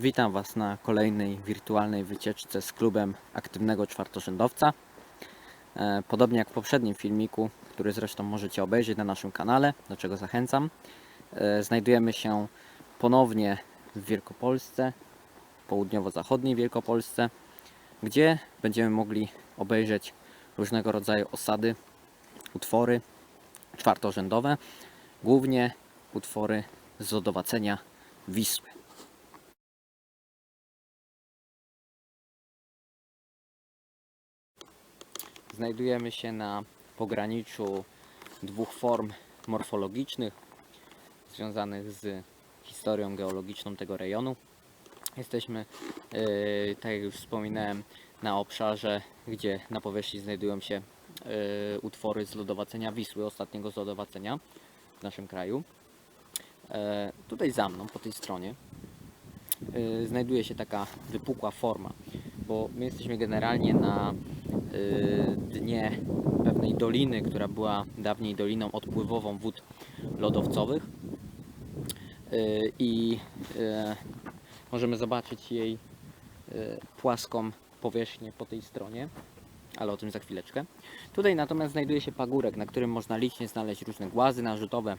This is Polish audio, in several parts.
Witam Was na kolejnej wirtualnej wycieczce z klubem aktywnego czwartorzędowca. E, Podobnie jak w poprzednim filmiku, który zresztą możecie obejrzeć na naszym kanale, do czego zachęcam, e, znajdujemy się ponownie w Wielkopolsce, południowo-zachodniej Wielkopolsce, gdzie będziemy mogli obejrzeć różnego rodzaju osady, utwory czwartorzędowe, głównie utwory z lodowacenia Wisły. Znajdujemy się na pograniczu dwóch form morfologicznych związanych z historią geologiczną tego rejonu. Jesteśmy, e, tak jak już wspominałem, na obszarze, gdzie na powierzchni znajdują się e, utwory z lodowacenia Wisły, ostatniego z lodowacenia w naszym kraju. E, Tutaj za mną, po tej stronie, e, znajduje się taka wypukła forma, bo my jesteśmy generalnie na y, dnie pewnej doliny, która była dawniej doliną odpływową wód lodowcowych. Y, I y, możemy zobaczyć jej y, płaską powierzchnię po tej stronie, ale o tym za chwileczkę. Tutaj natomiast znajduje się pagórek, na którym można licznie znaleźć różne głazy narzutowe,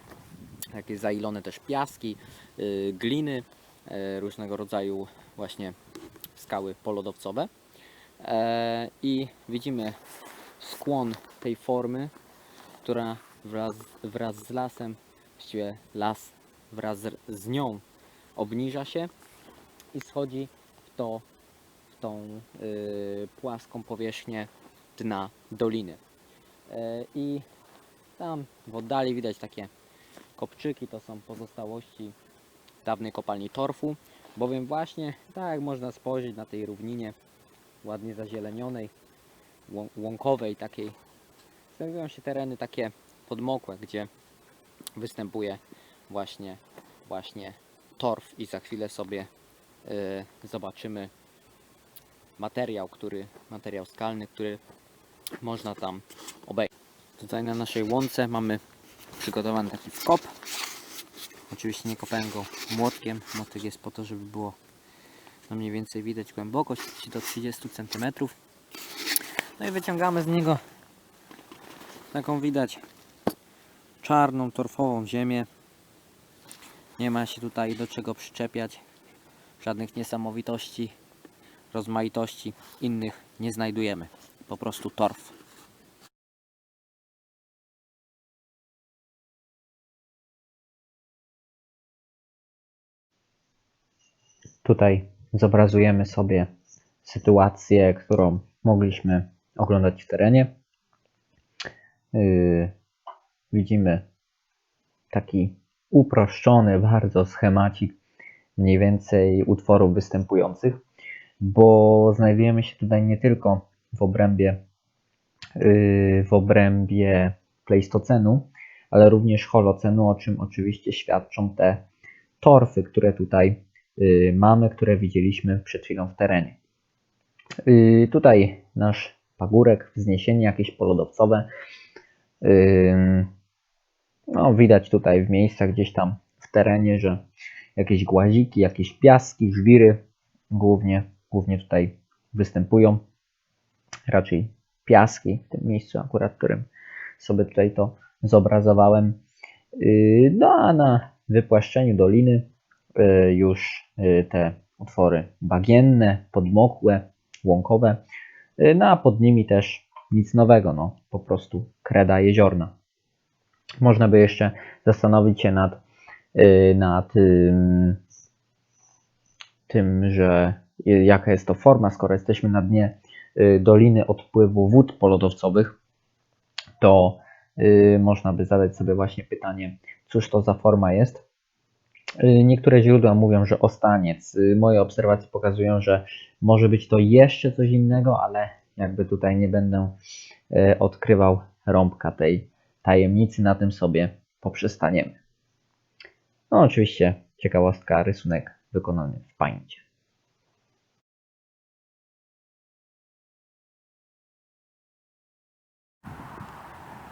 takie zailone też piaski, y, gliny, y, różnego rodzaju właśnie skały polodowcowe. E, I widzimy skłon tej formy, która wraz, wraz z lasem, właściwie las wraz z, nią obniża się i schodzi w, to, w tą y, płaską powierzchnię dna doliny. E, I tam w oddali widać takie kopczyki, to są pozostałości dawnej kopalni torfu, bowiem właśnie tak jak można spojrzeć na tej równinie ładnie zazielenionej, łą- łąkowej takiej, znajdują się tereny takie podmokłe, gdzie występuje właśnie, właśnie torf i za chwilę sobie y, zobaczymy materiał, który, materiał skalny, który można tam obejrzeć. Tutaj na naszej łące mamy przygotowany taki wkop. Oczywiście nie kopałem go młotkiem, młotek jest po to, żeby było no mniej więcej widać głębokość do 30 cm. No i wyciągamy z niego taką widać czarną, torfową ziemię. Nie ma się tutaj do czego przyczepiać. Żadnych niesamowitości, rozmaitości innych nie znajdujemy. Po prostu torf. Tutaj zobrazujemy sobie sytuację, którą mogliśmy oglądać w terenie. Yy, widzimy taki uproszczony bardzo schemacik mniej więcej utworów występujących, bo znajdujemy się tutaj nie tylko w obrębie, yy, w obrębie Pleistocenu, ale również Holocenu, o czym oczywiście świadczą te torfy, które tutaj mamy, które widzieliśmy przed chwilą w terenie. Y, Tutaj nasz pagórek, wzniesienie jakieś polodowcowe. Ym, No, widać tutaj w miejscach gdzieś tam w terenie, że jakieś głaziki, jakieś piaski, żwiry głównie, głównie tutaj występują. Raczej piaski w tym miejscu akurat, w którym sobie tutaj to zobrazowałem. No a na wypłaszczeniu doliny y, już y, te utwory bagienne, podmokłe, łąkowe, y, no a pod nimi też nic nowego, no po prostu kreda jeziorna. Można by jeszcze zastanowić się nad, y, nad ym, tym, że y, jaka jest to forma, skoro jesteśmy na dnie y, doliny odpływu wód polodowcowych, to y, można by zadać sobie właśnie pytanie, cóż to za forma jest. Y, Niektóre źródła mówią, że ostaniec. Y, Moje obserwacje pokazują, że może być to jeszcze coś innego, ale jakby tutaj nie będę y, odkrywał rąbka tej tajemnicy, na tym sobie poprzestaniemy. No oczywiście ciekawostka, rysunek wykonany w pańcie.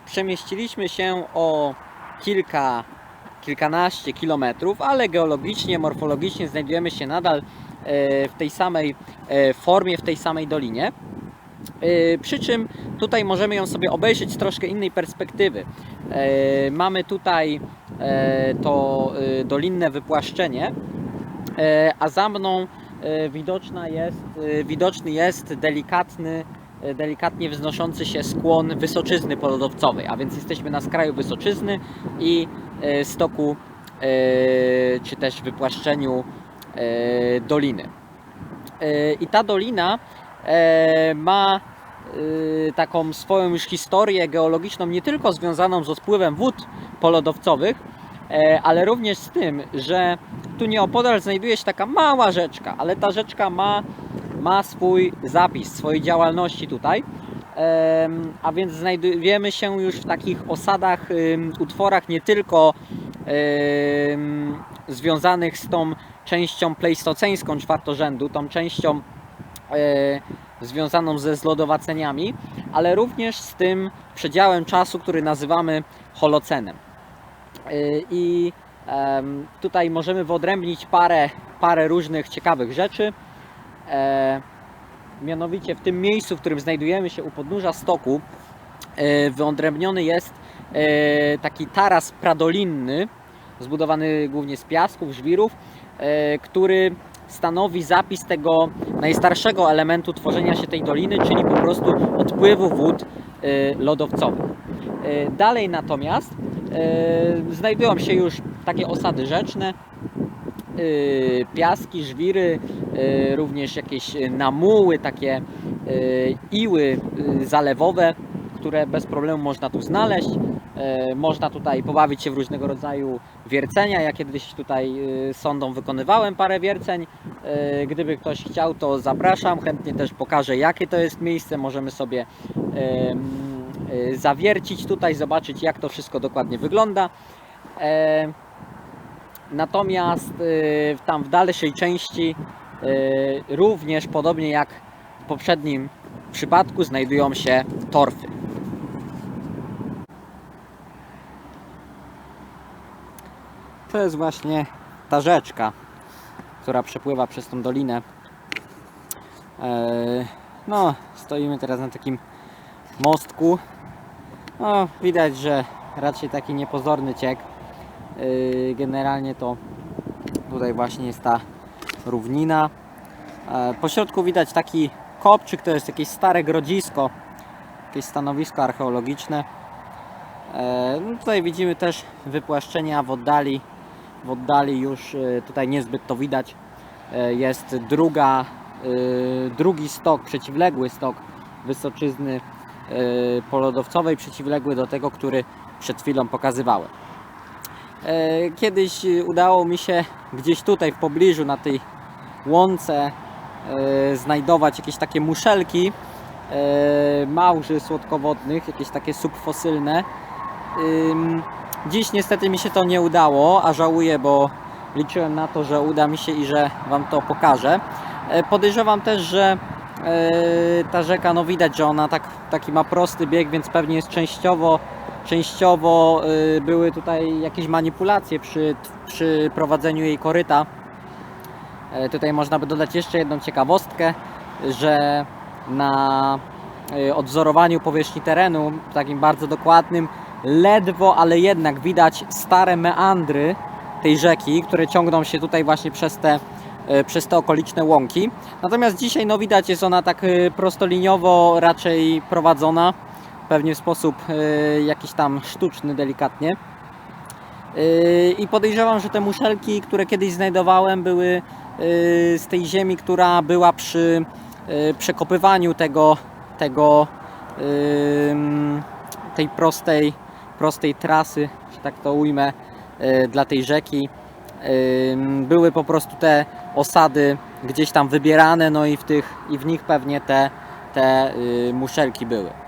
Przemieściliśmy się o kilka kilkanaście kilometrów, ale geologicznie, morfologicznie znajdujemy się nadal e, w tej samej e, formie, w tej samej dolinie. E, Przy czym tutaj możemy ją sobie obejrzeć z troszkę innej perspektywy. Mamy tutaj to dolinne wypłaszczenie, a za mną widoczna jest, widoczny jest delikatny, delikatnie wznoszący się skłon wysoczyzny polodowcowej, a więc jesteśmy na skraju wysoczyzny i stoku, e, czy też wypłaszczeniu e, doliny. E, I ta dolina e, ma e, taką swoją już historię geologiczną, nie tylko związaną z odpływem wód polodowcowych, e, ale również z tym, że tu nieopodal znajduje się taka mała rzeczka, ale ta rzeczka ma, ma swój zapis swojej działalności tutaj. A więc znajdujemy się już w takich osadach, utworach nie tylko związanych z tą częścią pleistoceńską czwartorzędu, tą częścią e, związaną ze zlodowaceniami, ale również z tym przedziałem czasu, który nazywamy holocenem. E, I tutaj możemy wyodrębnić parę, parę różnych ciekawych rzeczy. Mianowicie w tym miejscu, w którym znajdujemy się u podnóża stoku, e, wyodrębniony jest e, taki taras pradolinny, zbudowany głównie z piasków, żwirów, e, który stanowi zapis tego najstarszego elementu tworzenia się tej doliny, czyli po prostu odpływu wód lodowcowych. Dalej natomiast znajdują się już takie osady rzeczne, piaski, żwiry, e, również jakieś e, namuły, takie e, iły e, zalewowe, które bez problemu można tu znaleźć. E, Można tutaj pobawić się w różnego rodzaju wiercenia. Ja kiedyś tutaj e, sondą wykonywałem parę wierceń. E, Gdyby ktoś chciał, to zapraszam. Chętnie też pokażę, jakie to jest miejsce. Możemy sobie e, zawiercić tutaj, zobaczyć, jak to wszystko dokładnie wygląda. Natomiast e, tam w dalszej części e, również podobnie jak w poprzednim przypadku znajdują się torfy. To jest właśnie ta rzeczka, która przepływa przez tą dolinę. E, No, stoimy teraz na takim mostku. No, widać, że raczej taki niepozorny ciek. E, Generalnie to tutaj właśnie jest ta równina. E, Po środku widać taki kopczyk, to jest jakieś stare grodzisko, jakieś stanowisko archeologiczne. E, No tutaj widzimy też wypłaszczenia w oddali. W oddali już e, tutaj niezbyt to widać. E, Jest druga, e, drugi stok, przeciwległy stok wysoczyzny polodowcowej, przeciwległy do tego, który przed chwilą pokazywałem. E, Kiedyś udało mi się gdzieś tutaj w pobliżu na tej łące e, znajdować jakieś takie muszelki e, małży słodkowodnych, jakieś takie subfosylne. Dziś niestety mi się to nie udało, a żałuję, bo liczyłem na to, że uda mi się i że Wam to pokażę. Podejrzewam też, że ta rzeka, no widać, że ona tak, taki ma prosty bieg, więc pewnie jest częściowo, częściowo e, były tutaj jakieś manipulacje przy, przy prowadzeniu jej koryta. E, Tutaj można by dodać jeszcze jedną ciekawostkę, że na e, odwzorowaniu powierzchni terenu, takim bardzo dokładnym, ledwo, ale jednak widać stare meandry tej rzeki, które ciągną się tutaj właśnie przez te, e, przez te okoliczne łąki. Natomiast dzisiaj no widać jest ona tak prostoliniowo raczej prowadzona, pewnie w sposób e, jakiś tam sztuczny delikatnie. Yy, I podejrzewam, że te muszelki, które kiedyś znajdowałem, były yy, z tej ziemi, która była przy przekopywaniu tego, tego tej prostej, prostej trasy, że tak to ujmę, dla tej rzeki. Były po prostu te osady gdzieś tam wybierane, no i w, tych, i w nich pewnie te, te yy, muszelki były.